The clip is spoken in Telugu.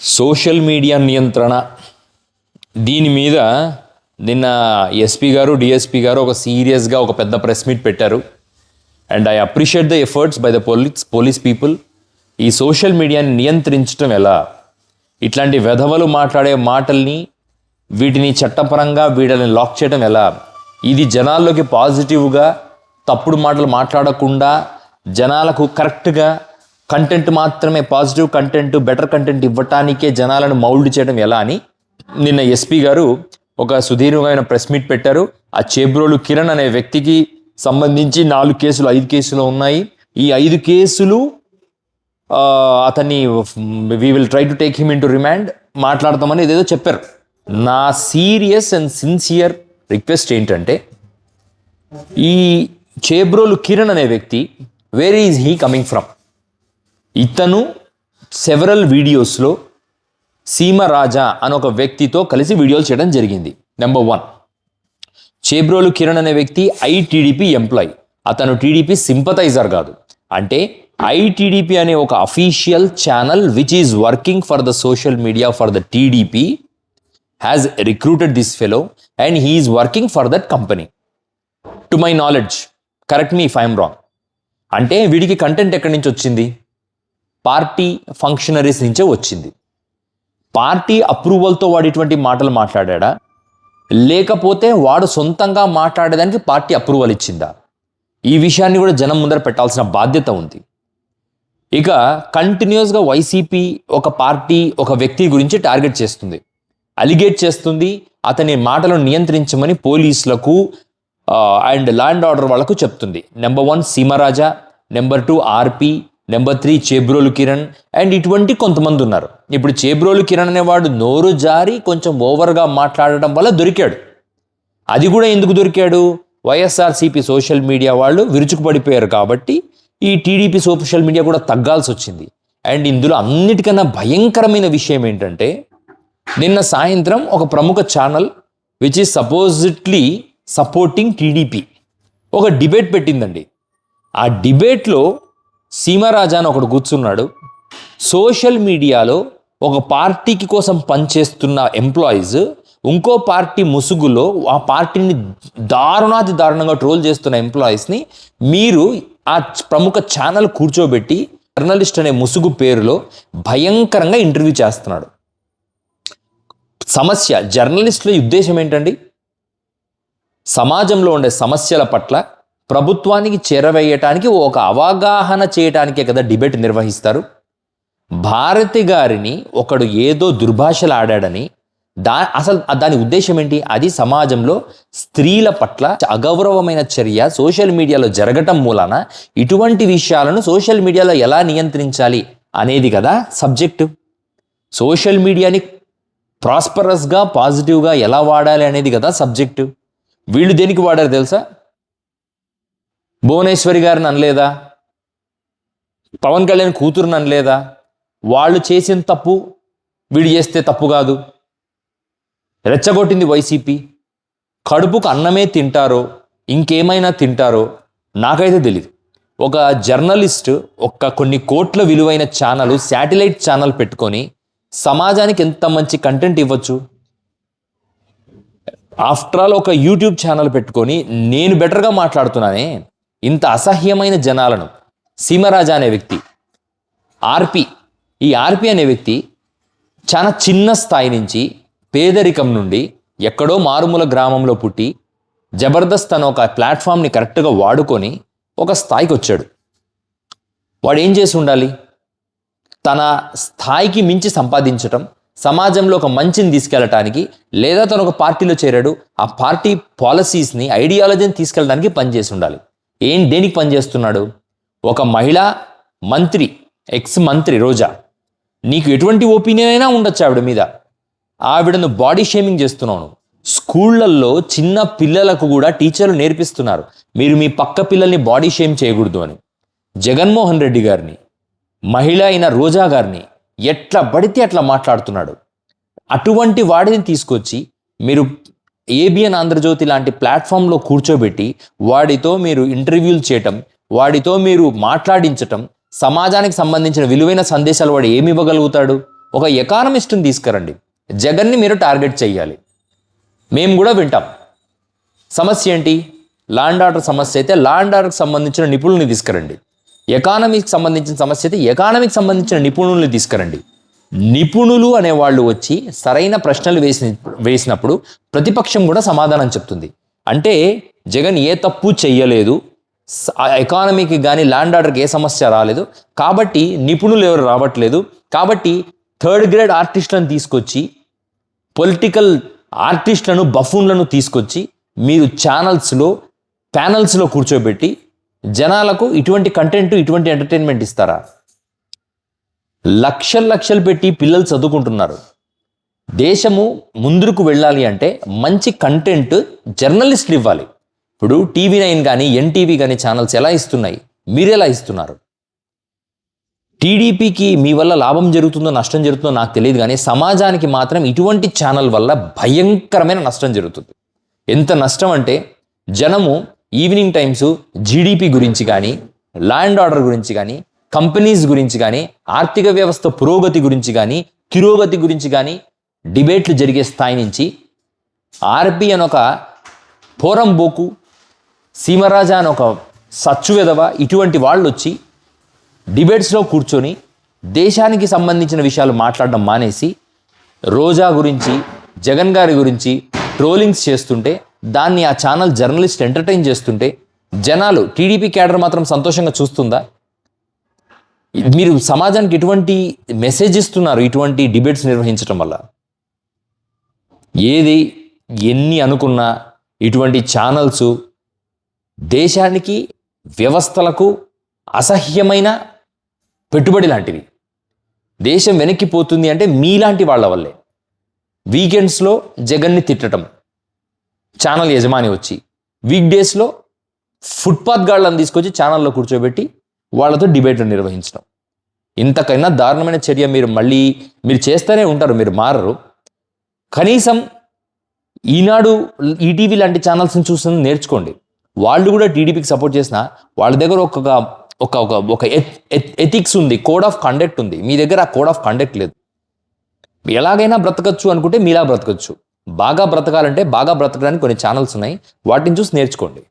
సోషల్ మీడియా నియంత్రణ. దీని మీద నిన్న ఎస్పీ గారు డిఎస్పీ గారు ఒక సీరియస్గా ఒక పెద్ద ప్రెస్ మీట్ పెట్టారు. And I appreciate the efforts by the police police people. ఈ సోషల్ మీడియాని నియంత్రించడం ఎలా? ఇట్లాంటి వెధవలు మాట్లాడే మాటల్ని వీటిని చట్టపరంగా వీటిని లాక్ చేయడం ఎలా? ఇది జనాల్లోకి పాజిటివ్గా తప్పుడు మాటలు మాట్లాడకుండా జనాలకు కరెక్ట్గా కంటెంట్ మాత్రమే పాజిటివ్ కంటెంట్ బెటర్ కంటెంట్ ఇవ్వటానికే జనాలను మౌల్డ్ చేయడం ఎలా అని నిన్న ఎస్పీ గారు ఒక సుదీర్ఘమైన ప్రెస్ మీట్ పెట్టారు. ఆ చేబ్రోలు కిరణ్ అనే వ్యక్తికి సంబంధించి నాలుగు కేసులు ఐదు కేసులు ఉన్నాయి. ఈ ఐదు కేసులు అతన్ని we will try to take him in to remand మాట్లాడతామని ఏదేదో చెప్పారు. నా సీరియస్ అండ్ సిన్సియర్ రిక్వెస్ట్ ఏంటంటే ఈ చేబ్రోలు కిరణ్ అనే వ్యక్తి where is he coming from ఇతను సెవరల్ వీడియోస్లో సీమ రాజా అని ఒక వ్యక్తితో కలిసి వీడియోలు చేయడం జరిగింది. నెంబర్ వన్ చేబ్రోలు కిరణ్ అనే వ్యక్తి ఐటీడీపీ ఎంప్లాయ్ అతను టీడీపీ సింపథైజర్ కాదు. అంటే ఐటీడీపీ అనే ఒక official channel which is working for the social media for the TDP has recruited this fellow and he's working for that company to my knowledge correct me if I'm wrong అంటే వీడికి కంటెంట్ ఎక్కడి నుంచి వచ్చింది? పార్టీ ఫంక్షనరీస్ నుంచే వచ్చింది. పార్టీ అప్రూవల్తో వాడు ఇటువంటి మాటలు మాట్లాడా లేకపోతే వాడు సొంతంగా మాట్లాడేదానికి పార్టీ అప్రూవల్ ఇచ్చిందా? ఈ విషయాన్ని కూడా జనం ముందర పెట్టాల్సిన బాధ్యత ఉంది. ఇక కంటిన్యూస్గా వైసీపీ ఒక పార్టీ ఒక వ్యక్తి గురించి టార్గెట్ చేస్తుంది. అలిగేట్ చేస్తుంది. అతని మాటలను నియంత్రించమని పోలీసులకు అండ్ ల్యాండ్ ఆర్డర్ వాళ్ళకు చెప్తుంది. Number one Seemaraja number two RP number three Chebrolu Kiran. And ఇటువంటి కొంతమంది ఉన్నారు. ఇప్పుడు చేబ్రోలు కిరణ్ అనేవాడు నోరు జారి కొంచెం ఓవర్గా మాట్లాడటం వల్ల దొరికాడు. అది కూడా ఎందుకు దొరికాడు? వైఎస్ఆర్సీపీ సోషల్ మీడియా వాళ్ళు విరుచుకుపడిపోయారు కాబట్టి ఈ టీడీపీ సోషల్ మీడియా కూడా తగ్గాల్సి వచ్చింది. అండ్ ఇందులో అన్నిటికన్నా భయంకరమైన విషయం ఏంటంటే నిన్న సాయంత్రం ఒక ప్రముఖ channel which is supposedly supporting TDP ఒక డిబేట్ పెట్టిందండి. ఆ డిబేట్లో సీమరాజా అని ఒకడు కూర్చున్నాడు. సోషల్ మీడియాలో ఒక పార్టీకి కోసం పనిచేస్తున్న ఎంప్లాయీస్ ఇంకో పార్టీ ముసుగులో ఆ పార్టీని దారుణాతి దారుణంగా ట్రోల్ చేస్తున్న ఎంప్లాయీస్ని మీరు ఆ ప్రముఖ ఛానల్ కూర్చోబెట్టి జర్నలిస్ట్ అనే ముసుగు పేరులో భయంకరంగా ఇంటర్వ్యూ చేస్తున్నాడు. సమస్య జర్నలిస్టుల ఉద్దేశం ఏంటండి? సమాజంలో ఉండే సమస్యల పట్ల ప్రభుత్వానికి చేరవేయటానికి ఒక అవగాహన చేయటానికే కదా డిబేట్ నిర్వహిస్తారు. భారతి గారిని ఒకడు ఏదో దుర్భాషలు ఆడాడని దా అసలు దాని ఉద్దేశం ఏంటి? అది సమాజంలో స్త్రీల పట్ల అగౌరవమైన చర్య సోషల్ మీడియాలో జరగటం మూలాన ఇటువంటి విషయాలను సోషల్ మీడియాలో ఎలా నియంత్రించాలి అనేది కదా సబ్జెక్టు. సోషల్ మీడియాని ప్రాస్పరస్గా పాజిటివ్గా ఎలా వాడాలి అనేది కదా సబ్జెక్టు. వీళ్ళు దేనికి వాడారు తెలుసా? భువనేశ్వరి గారిని అనలేదా? పవన్ కళ్యాణ్ కూతురుని అనలేదా? వాళ్ళు చేసిన తప్పు వీడు చేస్తే తప్పు కాదు. రెచ్చగొట్టింది వైసీపీ. కడుపుకు అన్నమే తింటారో ఇంకేమైనా తింటారో నాకైతే తెలియదు ఒక జర్నలిస్ట్ ఒక్క కొన్ని కోట్ల విలువైన ఛానల్ శాటిలైట్ ఛానల్ పెట్టుకొని సమాజానికి ఎంత మంచి కంటెంట్ ఇవ్వచ్చు? ఆఫ్టర్ ఆల్ ఒక యూట్యూబ్ ఛానల్ పెట్టుకొని నేను బెటర్గా మాట్లాడుతున్నానే. ఇంత అసహ్యమైన జనాలను సీమరాజా అనే వ్యక్తి ఆర్పి ఈ ఆర్పి అనే వ్యక్తి చాలా చిన్న స్థాయి నుంచి పేదరికం నుండి ఎక్కడో మారుమూల గ్రామంలో పుట్టి జబర్దస్త్ అనే ఒక ప్లాట్ఫామ్ని కరెక్ట్గా వాడుకొని ఒక స్థాయికి వచ్చాడు. వాడు ఏం చేసి ఉండాలి? తన స్థాయికి మించి సంపాదించటం సమాజంలో ఒక మంచిని తీసుకెళ్ళటానికి లేదా తను ఒక పార్టీలో చేరాడు ఆ పార్టీ పాలసీస్ని ఐడియాలజీని తీసుకెళ్ళడానికి పనిచేసి ఉండాలి. ఏం దేనికి పనిచేస్తున్నాడు? ఒక మహిళా మంత్రి ఎక్స్ మంత్రి రోజా నీకు ఎటువంటి ఒపీనియన్ అయినా ఉండొచ్చు ఆవిడ మీద. ఆవిడను బాడీ షేమింగ్ చేస్తున్నావు స్కూళ్ళల్లో చిన్న పిల్లలకు కూడా టీచర్లు నేర్పిస్తున్నారు. మీరు మీ పక్క పిల్లల్ని బాడీ షేమ్ చేయకూడదు అని. జగన్మోహన్ రెడ్డి గారిని మహిళ అయిన రోజా గారిని ఎట్లా పడితే అట్లా మాట్లాడుతున్నాడు. అటువంటి వాడిని తీసుకొచ్చి మీరు ఏబిఎన్ ఆంధ్రజ్యోతి లాంటి ప్లాట్ఫామ్లో కూర్చోబెట్టి వాడితో మీరు ఇంటర్వ్యూలు చేయటం వాడితో మీరు మాట్లాడించటం సమాజానికి సంబంధించిన విలువైన సందేశాలు వాడు ఏమి ఇవ్వగలుగుతాడు? ఒక ఎకానమిస్ట్ని తీసుకురండి. జగన్ని మీరు టార్గెట్ చేయాలి. మేము కూడా వింటాం. సమస్య ఏంటి? లాండ్ ఆర్డర్ సమస్య అయితే లాండ్ ఆర్డర్కి సంబంధించిన నిపుణుల్ని తీసుకురండి. ఎకానమీకి సంబంధించిన సమస్య అయితే ఎకానమీకి సంబంధించిన నిపుణుల్ని తీసుకురండి. నిపుణులు అనే వాళ్ళు వచ్చి సరైన ప్రశ్నలు వేసిన వేసినప్పుడు ప్రతిపక్షం కూడా సమాధానం చెప్తుంది. అంటే జగన్ ఏ తప్పు చెయ్యలేదు ఎకానమీకి కానీ ల్యాండ్ ఆర్డర్కి ఏ సమస్య రాలేదు కాబట్టి నిపుణులు ఎవరు రావట్లేదు కాబట్టి థర్డ్ గ్రేడ్ ఆర్టిస్టులను తీసుకొచ్చి పొలిటికల్ ఆర్టిస్టులను బఫూన్లను తీసుకొచ్చి మీరు ఛానల్స్లో ప్యానల్స్లో కూర్చోబెట్టి జనాలకు ఇటువంటి కంటెంట్ ఇటువంటి ఎంటర్టైన్మెంట్ ఇస్తారా? లక్షలు లక్షలు పెట్టి పిల్లలు చదువుకుంటున్నారు. దేశము ముందుకు వెళ్ళాలి అంటే మంచి కంటెంట్ జర్నలిస్టులు ఇవ్వాలి. ఇప్పుడు టీవీ నైన్ కానీ ఎన్టీవీ కానీ ఛానల్స్ ఎలా ఇస్తున్నాయి? మీరు ఎలా ఇస్తున్నారు? టీడీపీకి మీ వల్ల లాభం జరుగుతుందో నష్టం జరుగుతుందో నాకు తెలియదు కానీ సమాజానికి మాత్రం ఇటువంటి ఛానల్ వల్ల భయంకరమైన నష్టం జరుగుతుంది. ఎంత నష్టం అంటే జనము ఈవినింగ్ టైమ్స్ జీడిపి గురించి కానీ ల్యాండ్ ఆర్డర్ గురించి కానీ కంపెనీస్ గురించి కానీ ఆర్థిక వ్యవస్థ పురోగతి గురించి కానీ తిరోగతి గురించి కానీ డిబేట్లు జరిగే స్థాయి నుంచి ఆర్పి అని ఒక పోరంబోకు సీమరాజా అని ఒక సచ్చువెదవ ఇటువంటి వాళ్ళు వచ్చి డిబేట్స్లో కూర్చొని దేశానికి సంబంధించిన విషయాలు మాట్లాడడం మానేసి రోజా గురించి జగన్ గారి గురించి ట్రోలింగ్స్ చేస్తుంటే దాన్ని ఆ ఛానల్ జర్నలిస్ట్ ఎంటర్టైన్ చేస్తుంటే జనాలు టీడీపీ క్యాడర్ మాత్రం సంతోషంగా చూస్తుందా? మీరు సమాజానికి ఎటువంటి మెసేజ్ ఇస్తున్నారు? ఇటువంటి డిబేట్స్ నిర్వహించడం వల్ల? ఏది ఎన్ని అనుకున్నా ఇటువంటి ఛానల్స్ దేశానికి వ్యవస్థలకు అసహ్యమైన పెట్టుబడి లాంటివి. దేశం వెనక్కిపోతుంది అంటే మీలాంటి వాళ్ళ వల్లే. వీకెండ్స్లో జగన్ని తిట్టడం ఛానల్ యజమాని వచ్చి. వీక్ డేస్లో ఫుట్పాత్ గాళ్ళని తీసుకొచ్చి ఛానల్లో కూర్చోబెట్టి వాళ్ళతో డిబేట్లు నిర్వహించడం. ఇంతకైనా దారుణమైన చర్య మీరు మళ్ళీ మీరు చేస్తూనే ఉంటారు మీరు మారరు. కనీసం ఈనాడు ఈటీవీ లాంటి ఛానల్స్ని చూస్తుంది నేర్చుకోండి. వాళ్ళు కూడా టీడీపీకి సపోర్ట్ చేసిన వాళ్ళ దగ్గర ఒక ఒక ఒక ఒక ఎథిక్స్ ఉంది కోడ్ ఆఫ్ కండక్ట్ ఉంది. మీ దగ్గర ఆ కోడ్ ఆఫ్ కండక్ట్ లేదు. ఎలాగైనా బ్రతకచ్చు అనుకుంటే మీలా బ్రతకచ్చు. బాగా బ్రతకాలంటే బాగా బ్రతకడానికి కొన్ని ఛానల్స్ ఉన్నాయి. వాటిని చూసి నేర్చుకోండి.